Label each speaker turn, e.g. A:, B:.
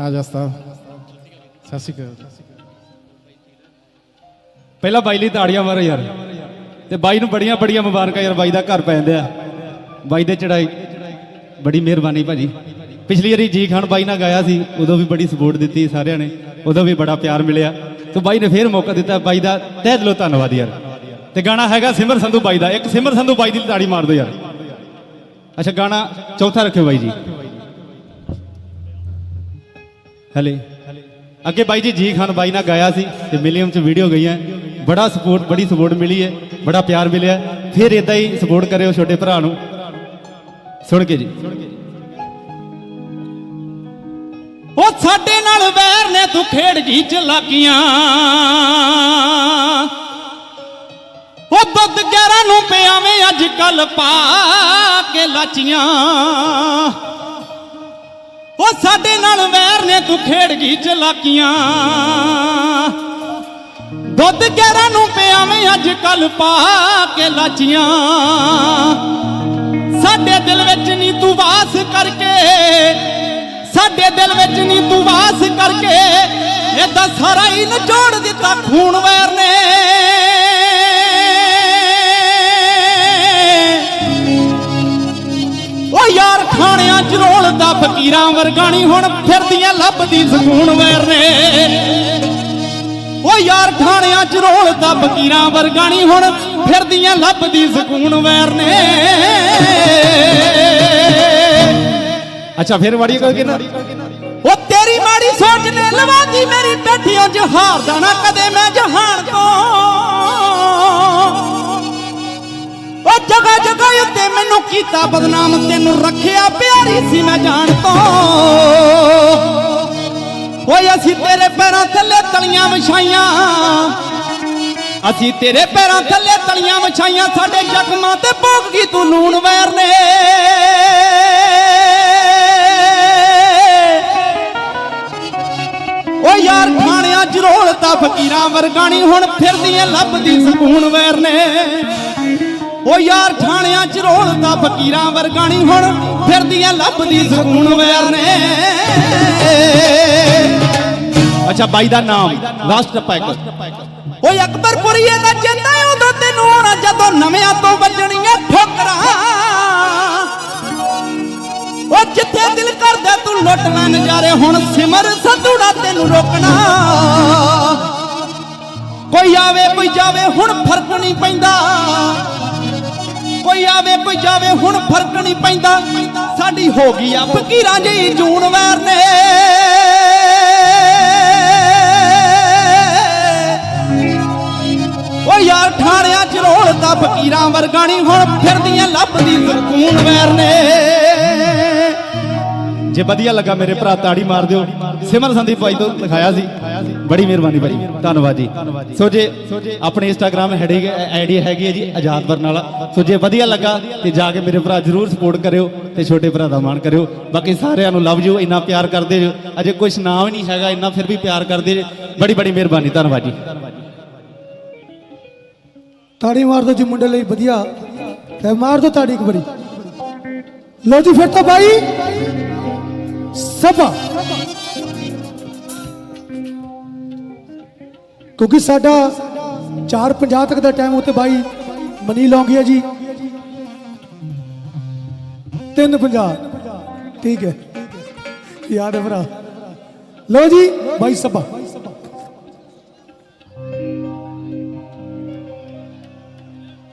A: ਆ ਜਾ ਸਾਹਿਬ ਸਤਿ ਸ਼੍ਰੀ ਅਕਾਲ
B: ਪਹਿਲਾਂ ਬਾਈ ਲਈ ਤਾੜੀਆਂ ਮਾਰੋ ਯਾਰ। ਤੇ ਬਾਈ ਨੂੰ ਬੜੀਆਂ ਬੜੀਆਂ ਮੁਬਾਰਕਾਂ ਯਾਰ, ਬਾਈ ਦਾ ਘਰ ਪੈਂਦੇ ਆ। ਬਾਈ ਦੇ ਚੜਾਈ ਬੜੀ ਮਿਹਰਬਾਨੀ ਭਾਜੀ। ਪਿਛਲੀ ਵਾਰੀ ਜੀ ਖਾਨ ਬਾਈ ਨਾਲ ਗਾਇਆ ਸੀ, ਉਦੋਂ ਵੀ ਬੜੀ ਸਪੋਰਟ ਦਿੱਤੀ ਸਾਰਿਆਂ ਨੇ। ਉਦੋਂ ਵੀ ਬੜਾ ਪਿਆਰ ਮਿਲਿਆ। ਤੇ ਬਾਈ ਨੇ ਫੇਰ ਮੌਕਾ ਦਿੱਤਾ, ਬਾਈ ਦਾ ਤਹਿ ਦਿਲੋਂ ਧੰਨਵਾਦ ਯਾਰ। ਤੇ ਗਾਣਾ ਹੈਗਾ ਸਿਮਰ ਸੰਧੂ ਬਾਈ ਦਾ। ਇੱਕ ਸਿਮਰ ਸੰਧੂ ਬਾਈ ਦੀ ਤਾੜੀ ਮਾਰ ਦਿਓ ਯਾਰ। ਅੱਛਾ, ਗਾਣਾ ਚੌਥਾ ਰੱਖਿਓ ਬਾਈ ਜੀ। ਹਲੇ। ਅੱਗੇ ਬਾਈ ਜੀ ਜੀ ਖਾਨ ਬਾਈ ਨਾਲ ਗਾਇਆ ਸੀ ਤੇ ਮਿਲੀਅਮ ਚ ਵੀਡੀਓ ਗਈਆਂ। ਬੜਾ ਸਪੋਰਟ ਬੜੀ ਸਪੋਰਟ ਮਿਲੀ ਹੈ। ਬੜਾ ਪਿਆਰ ਮਿਲਿਆ। ਫਿਰ ਇਦਾਂ ਹੀ ਸਪੋਰਟ ਕਰਿਓ ਛੋਟੇ ਭਰਾ ਨੂੰ। ਸੁਣ ਕੇ ਜੀ।
C: ਉਹ ਸਾਡੇ ਨਾਲ ਵੈਰ ਨੇ ਤੂੰ ਖੇਡ ਗਈ ਚਲਾਕੀਆਂ ਉਹ ਦੁੱਧ ਗਿਆਰਾਂ ਨੂੰ ਪਿਆਵੇਂ ਅੱਜ ਕੱਲ ਪਾ ਕੇ ਲਾਚੀਆਂ। ਉਹ ਸਾਡੇ ਨਾਲ ਵੈਰ ਨੇ ਤੂੰ ਖੇਡ ਗਈ ਚਲਾਕੀਆਂ। ਦੁੱਧ ਗਿਆਰਾਂ ਨੂੰ ਪਿਆਵੇਂ ਅੱਜ ਕੱਲ ਪਾ ਕੇ ਲਾਚੀਆਂ। ਸਾਡੇ ਦਿਲ ਵਿੱਚ ਨਹੀਂ ਤੂੰ ਵਾਸ ਕਰਕੇ, ਸਾਡੇ ਦਿਲ ਵਿੱਚ ਨਹੀਂ ਤੂੰ ਵਾਸ ਕਰਕੇ ਏਦਾਂ ਸਾਰਾ ਹੀ ਨਚੋੜ ਦਿੱਤਾ ਖੂਨ ਵੈਰ ਨੇ। ਖਾਣਿਆਂ ਫਕੀਰਾਂ ਵਰਗਾਣੀ ਹੁਣ ਫਿਰਦੀਆਂ ਲੱਭਦੀ ਸਕੂਨ ਵੈਰ ਨੇ। ਓ ਯਾਰ ਥਾਣਿਆਂ ਚ ਰੋਲਦਾ ਫਕੀਰਾਂ ਵਰਗਾਣੀ ਹੁਣ ਫਿਰਦੀਆਂ ਲੱਭਦੀ ਸਕੂਨ ਵੈਰ ਨੇ।
B: ਅੱਛਾ, ਫਿਰ ਵਾੜੀ ਕੋਈ ਨਾ
C: ਉਹ ਤੇਰੀ ਮਾੜੀ ਸੋਚ ਨੇ ਲਵਾਦੀ ਮੇਰੀ ਪੇਠੀਆਂ 'ਚ ਹਾਰਦਾ ਨਾ ਕਦੇ ਮੈਂ ਜਹਾਨ ਤੋਂ। ਉਹ ਜਗ੍ਹਾ ਜਗ੍ਹਾ ਉੱਤੇ ਮੈਨੂੰ ਕੀਤਾ ਬਦਨਾਮ, ਤੈਨੂੰ ਰੱਖਿਆ ਪਿਆਰੀ ਸੀ ਮੈਂ ਜਾਣ ਤੋਂ। ਓਏ ਅਸੀਂ ਤੇਰੇ ਪੈਰਾਂ ਥੱਲੇ ਤਲੀਆਂ ਵਿਛਾਈਆਂ। ਅਸੀਂ ਤੇਰੇ ਪੈਰਾਂ ਥੱਲੇ ਤਲੀਆਂ ਵਿਛਾਈਆਂ, ਸਾਡੇ ਜ਼ਖਮਾਂ ਤੇ ਭੋਗ ਗਈ ਤੂੰ ਲੂਣ ਵੈਰ ਨੇ। ਓ ਯਾਰ ਖਾਣਿਆਂ ਜਰੋਲ ਤਾਂ ਫਕੀਰਾਂ ਵਰਗਾਣੀ ਹੁਣ ਫਿਰਦੀਆਂ ਲੱਭਦੀ ਸਕੂਨ ਵੈਰ ਨੇ। ਓ ਯਾਰ ਥਾਣਿਆਂ ਚ ਰੋਲਦਾ ਫਕੀਰਾਂ ਵਰਗਾਣੀ ਹੁਣ। ਫਿਰਦੀਆਂ ਲੱਭਦੀ ਸਕੂਨ ਵੈਰ ਨੇ।
B: ਅੱਛਾ, ਬਾਈ ਦਾ ਨਾਮ ਲਾਸਟ ਟੱਪਾ ਇੱਕ।
C: ਓਏ ਅਕਬਰਪੁਰੀਏ ਦਾ ਚੇਤਾ ਉਦੋਂ ਤੈਨੂੰ ਆਉਣਾ ਜਦੋਂ ਨਵਿਆਂ ਤੋਂ ਵੱਜਣੀਆਂ ਠੋਕਰਾਂ। ਓ ਜਿੱਥੇ ਦਿਲ ਕਰਦਾ ਤੂੰ ਲੁੱਟਣਾ ਨਜ਼ਾਰੇ, ਹੁਣ ਸਿਮਰ ਸੰਧੂੜਾ ਤੈਨੂੰ ਰੋਕਣਾ। ਕੋਈ ਆਵੇ, ਕੋਈ ਜਾਵੇ, ਹੁਣ ਫ਼ਰਕ ਨਹੀਂ ਪੈਂਦਾ। ਕੋਈ ਆਵੇ, ਕੋਈ ਜਾਵੇ, ਹੁਣ ਫ਼ਰਕ ਨਹੀਂ ਪੈਂਦਾ। ਸਾਡੀ ਹੋ ਗਈ ਆ ਫਕੀਰਾਂ ਜੀ ਜੂਨ ਵੈਰ ਨੇ। ਓ ਯਾਰ ਠਾਣਿਆਂ ਚ ਰੋਲ ਤਾਂ ਫਕੀਰਾਂ ਵਰਗਾਣੀ ਹੁਣ ਫਿਰਦੀਆਂ ਲੱਭਦੀ ਸਕੂਨ ਵੈਰ ਨੇ।
B: ਜੇ ਵਧੀਆ ਲੱਗਾ ਮੇਰੇ ਭਰਾ ਤਾੜੀ ਮਾਰ ਦਿਓ। ਸਿਮਰ ਸੰਦੀਪ ਭਾਈ ਤੋਂ ਲਿਖਾਇਆ ਸੀ। ਬੜੀ ਮਿਹਰਬਾਨੀ ਭਾਈ। ਧੰਨਵਾਦ ਜੀ। ਸੋ ਜੇ ਆਪਣੇ ਇੰਸਟਾਗ੍ਰam ਹੈਡੀ ਆਈਡੀ ਹੈਗੀ ਹੈ ਜੀ, ਆਜ਼ਾਦ ਬਰਨਾਲਾ ਸੋ ਜੇ ਵਧੀਆ ਲੱਗਾ ਤੇ ਜਾ ਕੇ ਮੇਰੇ ਭਰਾ ਜਰੂਰ ਸਪੋਰਟ ਕਰਿਓ ਤੇ ਛੋਟੇ ਭਰਾ ਦਾ ਮਾਣ ਕਰਿਓ। ਬਾਕੀ ਸਾਰਿਆਂ ਨੂੰ ਲਵ ਯੂ ਇੰਨਾ ਪਿਆਰ ਕਰਦੇ ਜੋ ਅਜੇ ਕੁਝ ਨਾਮ ਨਹੀਂ ਹੈਗਾ, ਇੰਨਾ ਫਿਰ ਵੀ ਪਿਆਰ ਕਰਦੇ ਬੜੀ ਬੜੀ ਮਿਹਰਬਾਨੀ। ਧੰਨਵਾਦ ਜੀ।
D: ਤਾੜੀ ਮਾਰ ਦੋ ਜੀ ਮੁੰਡੇ ਲਈ, ਵਧੀਆ। ਤੇ ਮਾਰ ਦੋ ਤਾੜੀ ਇੱਕ ਵਾਰੀ। ਲੋ ਜੀ ਫਿਰ ਤਾਂ ਬਾਈ। ਸਭਾ। ਕਿਉਂਕਿ ਸਾਡਾ 4:50 ਤੱਕ ਦਾ ਟਾਈਮ ਉੱਤੇ ਬਾਈ ਮਨੀ ਲੌਂਗੀ ਹੈ ਜੀ। 3:50 ਠੀਕ ਹੈ। ਯਾਦ ਹੈ ਭਰਾ। ਲਓ ਜੀ, ਬਾਈ ਸਭਾ।